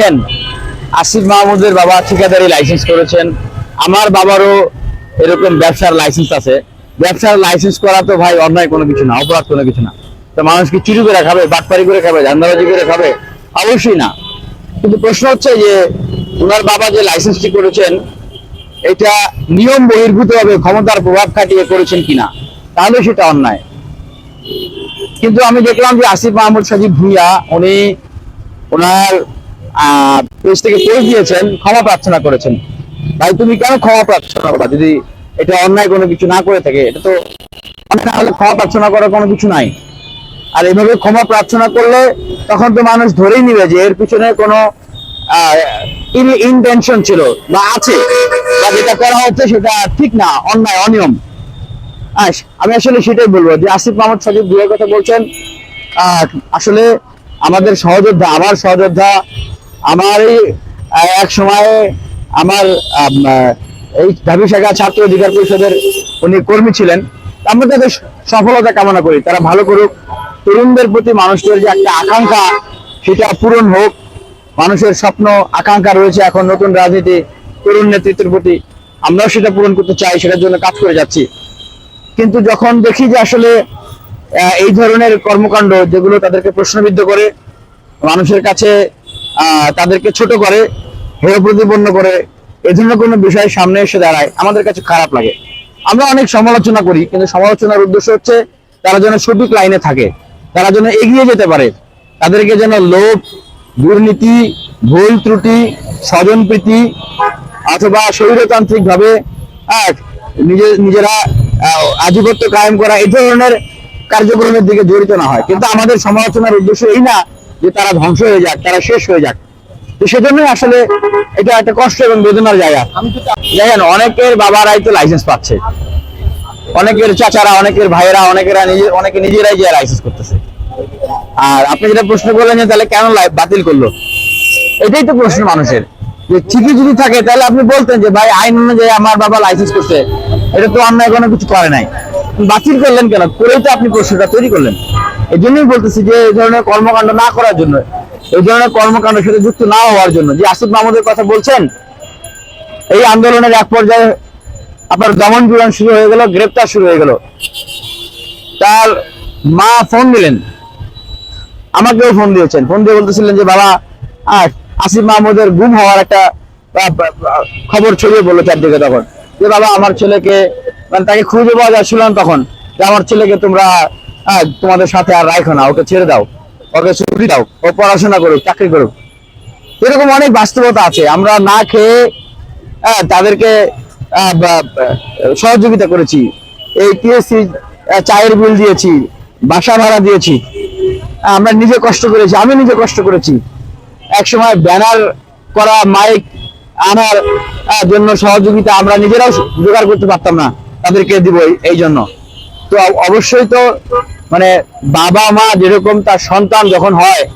দেখেন আসিফ মাহমুদের বাবা ঠিকাদারি লাইসেন্স করেছেন। আমার বাবারও এরকম ব্যবসার লাইসেন্স আছে। ব্যবসার লাইসেন্স করা তো ভাই অন্যায় কোনো কিছু না, অপরাধ কোনো কিছু না। তো মানুষ কি চুরি করে খাবে, বাটপারি করে খাবে, ধান্দাবাজি করে খাবে? অবশ্যই না। কিন্তু প্রশ্ন হচ্ছে যে ওনার বাবা যে লাইসেন্সটি করেছেন, এটা নিয়ম বহির্ভূত ভাবে ক্ষমতার প্রভাব খাটিয়ে করেছেন কিনা, তাহলে সেটা অন্যায়। কিন্তু আমি দেখলাম যে আসিফ মাহমুদ সাজিব ভুইয়া, উনি ওনার পেজ থেকে দিয়েছেন, ক্ষমা প্রার্থনা করেছেন। ভাই, তুমি কেন ক্ষমা প্রার্থনা করবা? যদি এটা অন্যায় কোনো কিছু না করে থাকে, এটা তো অন্যায় ক্ষমা প্রার্থনা করার কোনো কিছু নাই। আর এভাবে ক্ষমা প্রার্থনা করলে তখন তো মানুষ ধরেই নিবে যে এর পিছনে কোনো ইনটেনশন ছিল বা আছে। বা যেটা করা হচ্ছে সেটা ঠিক না, অন্যায়, অনিয়ম। আমি আসলে সেটাই বলব যে আসিফ মাহমুদ সাজিব দুয়ের কথা বলছেন। আসলে আমাদের সহযোদ্ধা, আমার সহযোদ্ধা আমার এই এক সময়ে আমার এই ঢাবি শাখা ছাত্র অধিকার পরিষদের উনি কর্মী ছিলেন। আমরা তাদের সফলতা কামনা করি। তারা ভালো করুক। তরুণদের প্রতি মানুষের যে একটা আকাঙ্ক্ষা, সেটা পূরণ হোক। মানুষের স্বপ্ন, আকাঙ্ক্ষা রয়েছে এখন নতুন রাজনীতি, তরুণ নেতৃত্বের প্রতি। আমরাও সেটা পূরণ করতে চাই, সেটার জন্য কাজ করে যাচ্ছি। কিন্তু যখন দেখি যে আসলে এই ধরনের কর্মকাণ্ড যেগুলো তাদেরকে প্রশ্নবিদ্ধ করে, মানুষের কাছে তাদেরকে ছোট করে হেয় প্রতিপন্ন করে এ ধরনের কোনো বিষয় সামনে এসে দাঁড়ায়, আমাদের কাছে খারাপ লাগে। আমরা অনেক সমালোচনা করি, কিন্তু সমালোচনার উদ্দেশ্য হচ্ছে তারা যেন সঠিক লাইনে থাকে, তারা যেন এগিয়ে যেতে পারে, তাদেরকে যেন লোভ, দুর্নীতি, ভুল ত্রুটি স্বজনপ্রীতি অথবা স্বৈরতান্ত্রিক ভাবে নিজে, নিজেরা আধিপত্য কায়েম করা, এই ধরনের কার্যক্রমের দিকে জড়িত না হয়। কিন্তু আমাদের সমালোচনার উদ্দেশ্য এই না যে তারা ধ্বংস হয়ে যাক, তারা শেষ হয়ে যাক। তো সেজন্যই আসলে এটা একটা কষ্ট এবং বেদনার জায়গা। দেখেন, অনেকের বাবারাই তো লাইসেন্স পাচ্ছে। অনেকের চাচারা, অনেকের ভাইয়েরা, অনেকেরা নিজে, অনেকে নিজেরাই যে লাইসেন্স করতেছে। আর আপনি যেটা প্রশ্ন করলেন যে তাহলে কেন বাতিল করল? এটাই তো প্রশ্ন মানুষের। যে ঠিকই যদি থাকে, তাহলে আপনি বলতেন যে, ভাই, আইন অনুযায়ী আমার বাবা লাইসেন্স করছে। এটা তো অন্যায় কোনো কিছু করে নাই। বাতিল করলেন কেন? করেই তো আপনি প্রশ্নটা তৈরি করলেন। এই জন্যই বলতেছি যে এই ধরনের কর্মকাণ্ড না করার জন্য এই ধরনের কর্মকাণ্ডের সাথে যুক্ত না হওয়ার জন্য যে আসিফ মাহমুদের কথা বলছেন এই আন্দোলনের এক পর্যায়ে আপনার দমন পীড়ন শুরু হয়ে গেল গ্রেপ্তার শুরু হয়ে গেল। তার মা ফোন দিলেন। আমাকেও ফোন দিয়েছেন। ফোন দিয়ে বলতেছিলেন যে বাবা আহ, আসিফ মাহমুদের গুম হওয়ার একটা খবর ছড়িয়ে বলল চারদিকে তখন। যে বাবা আমার ছেলেকে মানে তাকে খুঁজে পাওয়া যাচ্ছিল না তখন যে আমার ছেলেকে তোমরা তোমাদের সাথে আর রাখো না, ওকে ছেড়ে দাও, ওকে ছুটি দাও, ও পড়াশোনা করুক, চাকরি করুক। এরকম অনেক বাস্তবতা আছে। আমরা না খেয়ে তাদেরকে সহযোগিতা করেছি। এই টিএসসি চায়ের বিল দিয়েছি, বাসা ভাড়া দিয়েছি। আমরা নিজে কষ্ট করেছি, আমি নিজে কষ্ট করেছি। এক সময় ব্যানার করা, মাইক আনার জন্য সহযোগিতা আমরা নিজেরাও জোগাড় করতে পারতাম না। তাদেরকে দিব এই- জন্য। তো অবশ্যই তো মানে বাবা মা যেরকম তার সন্তান যখন হয়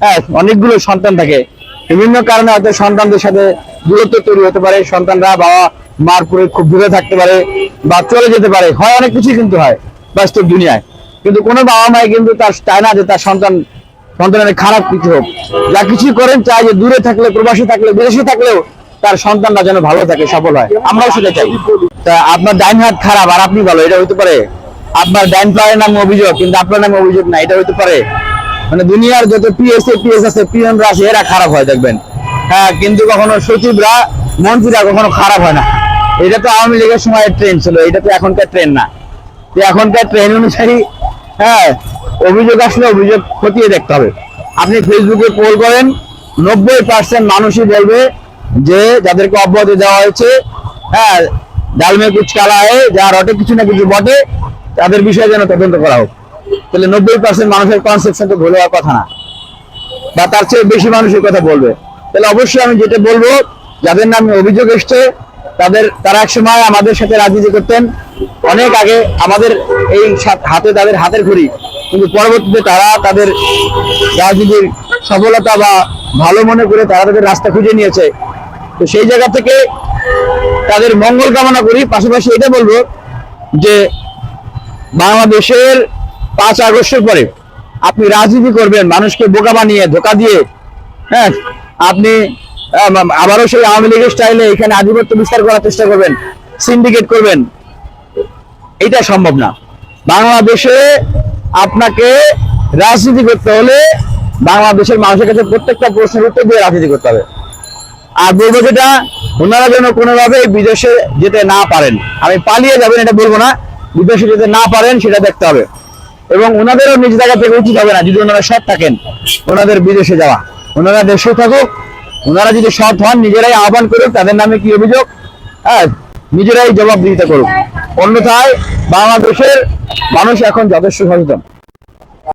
হ্যাঁ অনেকগুলো সন্তান থাকে। বিভিন্ন কারণে হয়তো সন্তানদের সাথে দূরত্ব তৈরি হতে পারে, সন্তানরা বাবা মার পরে খুব দূরে থাকতে পারে বা চলে যেতে পারে। হয় অনেক কিছুই কিন্তু হয় বাস্তব দুনিয়ায়। কিন্তু কোনো বাবা মাই কিন্তু তার চায় না যে তার সন্তান, সন্তানের খারাপ কিছু হোক। যা কিছু করেন চায় যে দূরে থাকলে, প্রবাসী থাকলে, বিদেশে থাকলেও তার সন্তানরা যেন ভালো থাকে, সফল হয়। আমরাও সেটা চাই। তা আপনার ডাইন হাত খারাপ, আর আপনি ভালো, এটা হতে পারে আপনার ডাইন পায়ের নামে অভিযোগ, কিন্তু আপনার নামে অভিযোগ না, এটা হতে পারে। মানে দুনিয়ার যত পিএস পিএস আছে পিএমরা আছে এরা খারাপ হয়, দেখবেন। হ্যাঁ কিন্তু কখনো সচিবরা, মন্ত্রীরা কখনো খারাপ হয় না। এটা তো আওয়ামী লীগের সময় ট্রেন ছিল, এটা তো এখনকার ট্রেন না। তো এখনকার ট্রেন অনুযায়ী হ্যাঁ অভিযোগ আসলে অভিযোগ খতিয়ে দেখতে হবে। আপনি ফেসবুকে পোল করেন, নব্বই পার্সেন্ট মানুষই বলবে যে, যাদেরকে অব্যাহতি দেওয়া হয়েছে হ্যাঁ ডালমে কুচ কালা হয় যা রটে, কিছু না কিছু বটে, তাদের বিষয়ে যেন তদন্ত করা হোক। তাহলে নব্বই পার্সেন্ট মানুষের কনসেপশন তো ভুলে হওয়ার কথা না। বা তার চেয়ে বেশি মানুষের কথা বলবে। তাহলে অবশ্যই আমি যেটা বলব, যাদের নামে অভিযোগ এসছে, তাদের, তারা এক সময় আমাদের সাথে রাজনীতি করতেন। অনেক আগে আমাদের এই হাতে তাদের হাতের ঘড়ি। কিন্তু পরবর্তীতে তারা তাদের রাজনীতির সফলতা বা ভালো মনে করে তারা তাদের রাস্তা খুঁজে নিয়েছে। তো সেই জায়গা থেকে তাদের মঙ্গল কামনা করি। পাশাপাশি এটা বলব যে বাংলাদেশের পাঁচ আগস্টের পরে আপনি রাজনীতি করবেন, মানুষকে বোকা বানিয়ে, ধোকা দিয়ে হ্যাঁ? আপনি আবারও সেই আওয়ামী লীগের স্টাইলে এখানে আধিপত্য বিস্তার করার চেষ্টা করবেন সিন্ডিকেট করবেন। এটা সম্ভব না। বাংলাদেশে আপনাকে রাজনীতি করতে হলে বাংলাদেশের মানুষের কাছে প্রত্যেকটা প্রশ্নের উত্তর দিয়ে রাজনীতি করতে হবে। আর বলব যেটা ওনারা যেন কোনোভাবে বিদেশে যেতে না পারেন। আমি পালিয়ে যাবেন এটা বলব না। বিদেশে যেতে না পারেন, সেটা দেখতে হবে। এবং ওনাদেরও নিজ জায়গা থেকে উচিত হবে না, যদি ওনারা সৎ থাকেন, ওনাদের বিদেশে যাওয়া। ওনারা দেশে থাকুক, ওনারা যদি সৎ হন, নিজেরাই আহ্বান করুক, তাদের নামে কি অভিযোগ? হ্যাঁ নিজেরাই জবাবদিহিতা করুক। অন্যথায় বাংলাদেশের মানুষ এখন যথেষ্ট সচেতন।